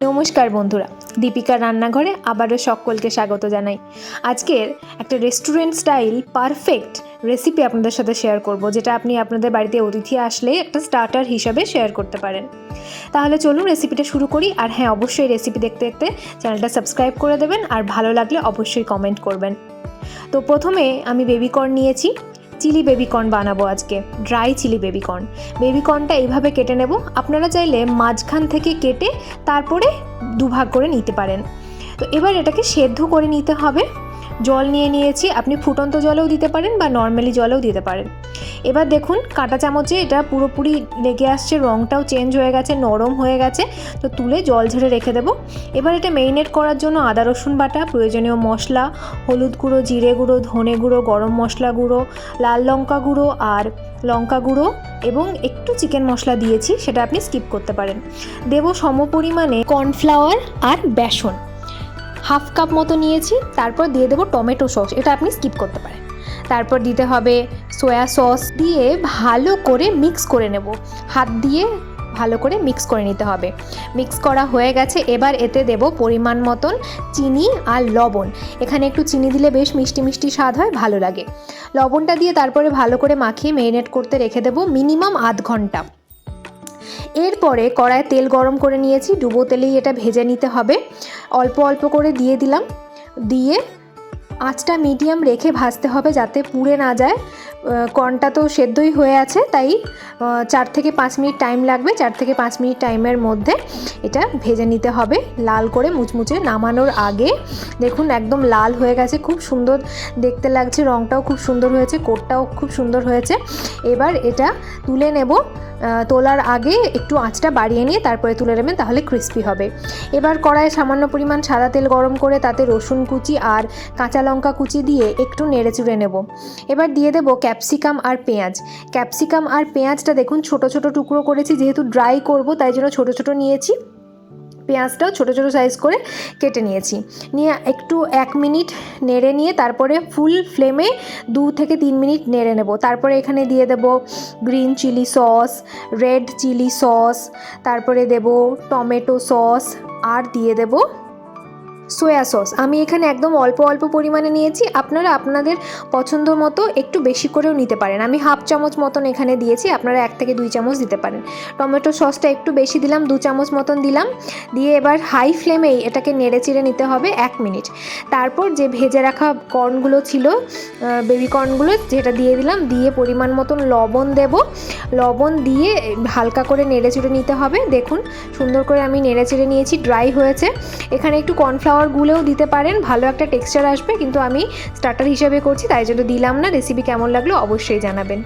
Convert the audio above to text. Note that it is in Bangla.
নমস্কার বন্ধুরা দীপিকার রান্নাঘরে আবারও সকলকে স্বাগত জানাই। আজকের একটা রেস্টুরেন্ট স্টাইল পারফেক্ট রেসিপি আপনাদের সাথে শেয়ার করব, যেটা আপনি আপনাদের বাড়িতে অতিথি আসলে একটা স্টার্টার হিসাবে শেয়ার করতে পারেন। তাহলে চলুন রেসিপিটা শুরু করি, আর হ্যাঁ অবশ্যই রেসিপি দেখতে দেখতে চ্যানেলটা সাবস্ক্রাইব করে দেবেন, আর ভালো লাগলে অবশ্যই কমেন্ট করবেন। তো প্রথমে আমি বেবিকর্ন নিয়েছি চিলি বেবিকর্ন বানাবো আজকে, ড্রাই চিলি বেবিকর্ন। বেবিকর্নটা এইভাবে কেটে নেব, আপনারা চাইলে মাঝখান থেকে কেটে তারপরে দুভাগ করে নিতে পারেন। তো এবার এটাকে সেদ্ধ করে নিতে হবে। জল নিয়ে নিয়েছি, আপনি ফুটন্ত জলেও দিতে পারেন বা নর্মালি জলেও দিতে পারেন। এবার দেখুন, কাঁটা চামচে এটা পুরোপুরি লেগে আসছে রঙটাও চেঞ্জ হয়ে গেছে, নরম হয়ে গেছে, তো তুলে জল ঝেড়ে রেখে দেবো। এবার এটা মেরিনেট করার জন্য আদা, রসুন বাটা, প্রয়োজনীয় মশলা, হলুদ গুঁড়ো, জিরে গুঁড়ো, ধনে গুঁড়ো, গরম মশলা গুঁড়ো, লাল লঙ্কা গুঁড়ো আর লঙ্কা গুঁড়ো এবং একটু চিকেন মশলা দিয়েছি, সেটা আপনি স্কিপ করতে পারেন। দেবো সম পরিমাণে কর্নফ্লাওয়ার আর বেসন। হাফ কাপ মতো নিয়েছি, তারপর দিয়ে দেবো টমেটো সস, এটা আপনি স্কিপ করতে পারেন। তারপর দিতে হবে সয়া সস দিয়ে ভালো করে মিক্স করে নেব। হাত দিয়ে ভালো করে মিক্স করে নিতে হবে। মিক্স করা হয়ে গেছে, এবার এতে দেব পরিমাণ মতন চিনি আর লবণ। এখানে একটু চিনি দিলে বেশ মিষ্টি মিষ্টি স্বাদ হয়, ভালো লাগে। লবণটা দিয়ে তারপরে ভালো করে মাখিয়ে মেরিনেট করতে রেখে দেবো মিনিমাম আধ ঘণ্টা। এরপরে কড়ায় তেল গরম করে নিয়েছি, ডুবো তেলেই এটা ভেজে নিতে হবে। অল্প অল্প করে দিয়ে দিলাম। দিয়ে আঁচটা মিডিয়াম রেখে ভাজতে হবে যাতে পুড়ে না যায়। কর্নটা তো সেদ্ধই হয়ে আছে, তাই চার থেকে পাঁচ মিনিট টাইম লাগবে, চার থেকে পাঁচ মিনিট টাইমের মধ্যে এটা ভেজে নিতে হবে, লাল করে মুচমুচে নামানোর আগে। দেখুন, একদম লাল হয়ে গেছে, খুব সুন্দর দেখতে লাগছে রঙটাও খুব সুন্দর হয়েছে, কোটটাও খুব সুন্দর হয়েছে। এবার এটা তুলে নেব তোলার আগে একটু আঁচটা বাড়িয়ে নিয়ে তারপরে তুলে নেবেন, তাহলে ক্রিস্পি হবে। এবার কড়াইয়ে সামান্য পরিমাণ সাদা তেল গরম করে তাতে রসুন কুচি আর কাঁচা লঙ্কা কুচি দিয়ে একটু নেড়ে চুড়ে নেব। এবার দিয়ে দেবো ক্যাপসিকাম আর পেঁয়াজ। ক্যাপসিকাম আর পেঁয়াজটা দেখুন, ছোট ছোট টুকরো করেছি, যেহেতু ড্রাই করব, তাই জন্য ছোট ছোট নিয়েছি। পেঁয়াজটাও ছোট ছোট সাইজ করে কেটে নিয়েছি। নিয়ে একটু এক মিনিট নেড়ে নিয়ে তারপরে ফুল ফ্লেমে দু থেকে তিন মিনিট নেড়ে নেব। তারপরে এখানে দিয়ে দেব green chilli sauce red chilli sauce তারপরে দেব টমেটো সস আর দিয়ে দেব সোয়া সস আমি এখানে একদম অল্প অল্প পরিমাণে নিয়েছি। আপনারা আপনাদের পছন্দ মতো একটু বেশি করেও নিতে পারেন। আমি হাফ চামচ মতন এখানে দিয়েছি। আপনারা এক থেকে দুই চামচ দিতে পারেন। টমেটো সসটা একটু বেশি দিলাম, দু চামচ মতন দিলাম। দিয়ে এবার হাই ফ্লেমেই এটাকে নেড়ে চিড়ে নিতে হবে এক মিনিট। তারপর যে ভেজে রাখা কর্নগুলো ছিল বেবি কর্নগুলো যেটা দিয়ে দিলাম, দিয়ে পরিমাণ মতন লবণ দেব। লবণ দিয়ে হালকা করে নেড়ে চেড়ে নিতে হবে। দেখুন, সুন্দর করে আমি নেড়ে চিড়ে নিয়েছি ড্রাই হয়েছে। এখানে একটু কর্নফ্লাওয়ার গুলেও দিতে পারেন, ভালো একটা টেক্সচার আসবে, কিন্তু আমি স্টার্টার হিসেবে করছি, তাই জন্য দিলাম না রেসিপি কেমন লাগল অবশ্যই জানাবেন।